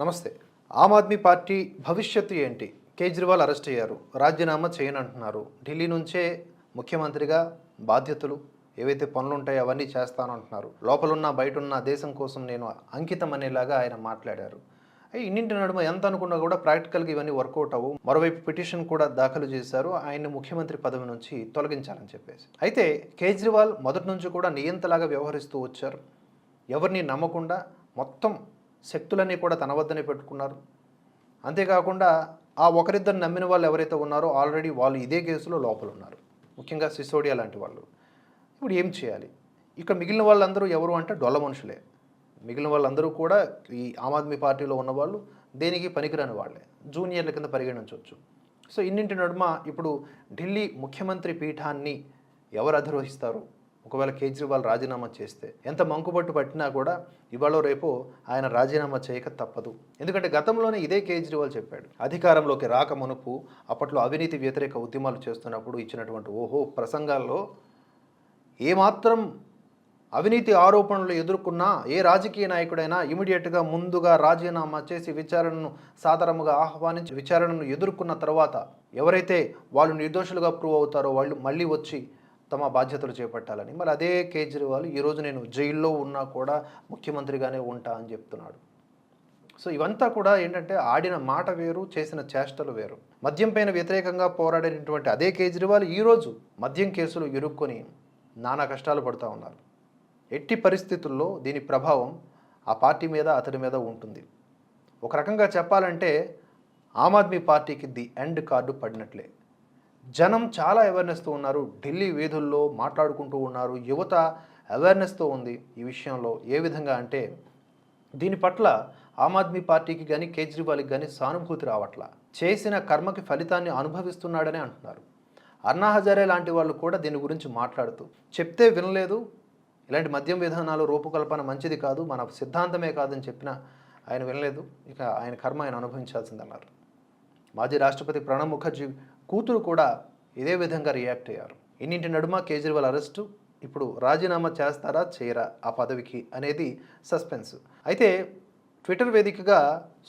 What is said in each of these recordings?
నమస్తే. ఆమ్ ఆద్మీ పార్టీ భవిష్యత్తు ఏంటి? కేజ్రీవాల్ అరెస్ట్ అయ్యారు. రాజీనామా చేయనంటున్నారు. ఢిల్లీ నుంచే ముఖ్యమంత్రిగా బాధ్యతలు ఏవైతే పనులు ఉంటాయో అవన్నీ చేస్తానంటున్నారు. లోపలున్న బయటున్న దేశం కోసం నేను అంకితం అనేలాగా ఆయన మాట్లాడారు. అయ్యి ఇన్నింటి నడుమ ఎంత అనుకున్నా కూడా ప్రాక్టికల్గా ఇవన్నీ వర్కౌట్ అవ్వు. మరోవైపు పిటిషన్ కూడా దాఖలు చేశారు. ఆయన్ని ముఖ్యమంత్రి పదవి నుంచి తొలగించాలని చెప్పేసి. అయితే కేజ్రీవాల్ మొదటి నుంచి కూడా నియంతలాగా వ్యవహరిస్తూ వచ్చారు. ఎవరిని నమ్మకుండా మొత్తం శక్తులన్నీ కూడా తన వద్దనే పెట్టుకున్నారు. అంతేకాకుండా ఆ ఒకరిద్దరు నమ్మిన వాళ్ళు ఎవరైతే ఉన్నారో ఆల్రెడీ వాళ్ళు ఇదే కేసులో లోపల ఉన్నారు ముఖ్యంగా సిసోడియా లాంటి వాళ్ళు. ఇప్పుడు ఏం చేయాలి? ఇక్కడ మిగిలిన వాళ్ళందరూ ఎవరు అంటే డొల్ల మనుషులే. మిగిలిన వాళ్ళందరూ కూడా ఈ ఆమ్ ఆద్మీ పార్టీలో ఉన్నవాళ్ళు దేనికి పనికిరాని వాళ్ళే. జూనియర్ల కింద పరిగణించవచ్చు. సో ఇన్నింటి నడుమ ఇప్పుడు ఢిల్లీ ముఖ్యమంత్రి పీఠాన్ని ఎవరు అధిరోహిస్తారు? ఒకవేళ కేజ్రీవాల్ రాజీనామా చేస్తే ఎంత మంకుపట్టు పట్టినా కూడా ఇవాళ రేపు ఆయన రాజీనామా చేయక తప్పదు. ఎందుకంటే గతంలోనే ఇదే కేజ్రీవాల్ చెప్పాడు. అధికారంలోకి రాక మునుపు అప్పట్లో అవినీతి వ్యతిరేక ఉద్యమాలు చేస్తున్నప్పుడు ఇచ్చినటువంటి ఓహో ప్రసంగాల్లో ఏమాత్రం అవినీతి ఆరోపణలు ఎదుర్కొన్న ఏ రాజకీయ నాయకుడైనా ఇమీడియట్గా ముందుగా రాజీనామా చేసి విచారణను సాధారణంగా ఆహ్వానించి విచారణను ఎదుర్కొన్న తర్వాత ఎవరైతే వాళ్ళు నిర్దోషులుగా ప్రూవ్ అవుతారో వాళ్ళు మళ్ళీ వచ్చి తమ బాధ్యతలు చేపట్టాలని. మరి అదే కేజ్రీవాల్ ఈరోజు నేను జైల్లో ఉన్నా కూడా ముఖ్యమంత్రిగానే ఉంటా అని చెప్తున్నాడు. సో ఇవంతా కూడా ఏంటంటే ఆడిన మాట వేరు చేసిన చేష్టలు వేరు. మద్యం పైన వ్యతిరేకంగా పోరాడినటువంటి అదే కేజ్రీవాల్ ఈరోజు మద్యం కేసులు ఇరుక్కొని నానా కష్టాలు పడుతూ ఉన్నారు. ఎట్టి పరిస్థితుల్లో దీని ప్రభావం ఆ పార్టీ మీద అతడి మీద ఉంటుంది. ఒక రకంగా చెప్పాలంటే ఆమ్ ఆద్మీ పార్టీకి ది ఎండ్ కార్డు పడినట్లే. జనం చాలా అవేర్నెస్తో ఉన్నారు. ఢిల్లీ వీధుల్లో మాట్లాడుకుంటూ ఉన్నారు. యువత అవేర్నెస్తో ఉంది ఈ విషయంలో. ఏ విధంగా అంటే దీని పట్ల ఆమ్ ఆద్మీ పార్టీకి కానీ కేజ్రీవాల్కి కానీ సానుభూతి రావట్లా. చేసిన కర్మకి ఫలితాన్ని అనుభవిస్తున్నాడని అంటున్నారు. అన్నా హజారే లాంటి వాళ్ళు కూడా దీని గురించి మాట్లాడుతూ చెప్తే వినలేదు. ఇలాంటి మద్యం విధానాలు రూపకల్పన మంచిది కాదు. మన సిద్ధాంతమే కాదని చెప్పిన ఆయన వినలేదు. ఇక ఆయన కర్మ ఆయన అనుభవించాల్సిందన్నారు. మాజీ రాష్ట్రపతి ప్రణబ్ ముఖర్జీ కూతురు కూడా ఇదే విధంగా రియాక్ట్ అయ్యారు. ఇన్నింటి నడుమ కేజ్రీవాల్ అరెస్టు? ఇప్పుడు రాజీనామా చేస్తారా చేయరా? ఆ పదవికి అనేది సస్పెన్స్ అయితే ట్విట్టర్ వేదికగా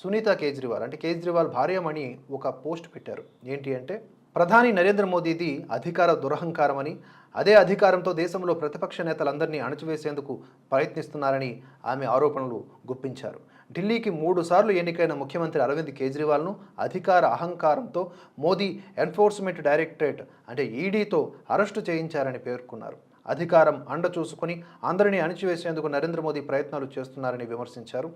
సునీత కేజ్రీవాల్ అంటే కేజ్రీవాల్ భార్యమణి ఒక పోస్ట్ పెట్టారు. ఏంటి అంటే ప్రధాని నరేంద్ర మోదీది అధికార దురహంకారమని అదే అధికారంతో దేశంలో ప్రతిపక్ష నేతలందరినీ అణచివేసేందుకు ప్రయత్నిస్తున్నారని ఆమె ఆరోపణలు గుప్పించారు. ఢిల్లీకి మూడు సార్లు ఎన్నికైన ముఖ్యమంత్రి అరవింద్ కేజ్రీవాల్ను అధికార అహంకారంతో మోదీ ఎన్ఫోర్స్మెంట్ డైరెక్టరేట్ అంటే ఈడీతో అరెస్టు చేయించారని పేర్కొన్నారు. అధికారం అండ చూసుకొని అందరినీ అణిచివేసేందుకు నరేంద్ర మోదీ ప్రయత్నాలు చేస్తున్నారని విమర్శించారు.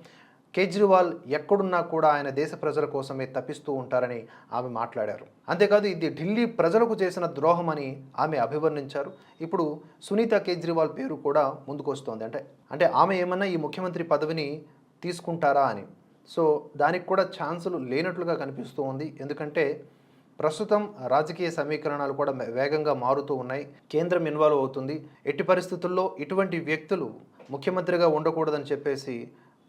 కేజ్రీవాల్ ఎక్కడున్నా కూడా ఆయన దేశ ప్రజల కోసమే తప్పిస్తూ ఉంటారని ఆమె మాట్లాడారు. అంతేకాదు ఇది ఢిల్లీ ప్రజలకు చేసిన ద్రోహమని ఆమె అభివర్ణించారు. ఇప్పుడు సునీత కేజ్రీవాల్ పేరు కూడా ముందుకొస్తోంది. అంటే అంటే ఆమె ఏమన్నా ఈ ముఖ్యమంత్రి పదవిని తీసుకుంటారా అని. సో దానికి కూడా ఛాన్సులు లేనట్లుగా కనిపిస్తూ ఉంది. ఎందుకంటే ప్రస్తుతం రాజకీయ సమీకరణాలు కూడా వేగంగా మారుతూ ఉన్నాయి. కేంద్రం ఇన్వాల్వ్ అవుతుంది. ఎట్టి పరిస్థితుల్లో ఇటువంటి వ్యక్తులు ముఖ్యమంత్రిగా ఉండకూడదని చెప్పేసి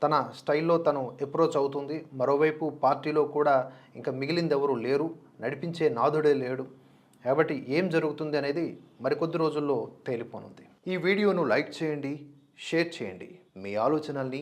తన స్టైల్లో తను అప్రోచ్ అవుతుంది. మరోవైపు పార్టీలో కూడా ఇంకా మిగిలింది ఎవరు లేరు. నడిపించే నాథుడే లేడు. కాబట్టి ఏం జరుగుతుంది అనేది మరికొద్ది రోజుల్లో తేలిపోనుంది. ఈ వీడియోను లైక్ చేయండి షేర్ చేయండి. మీ ఆలోచనల్ని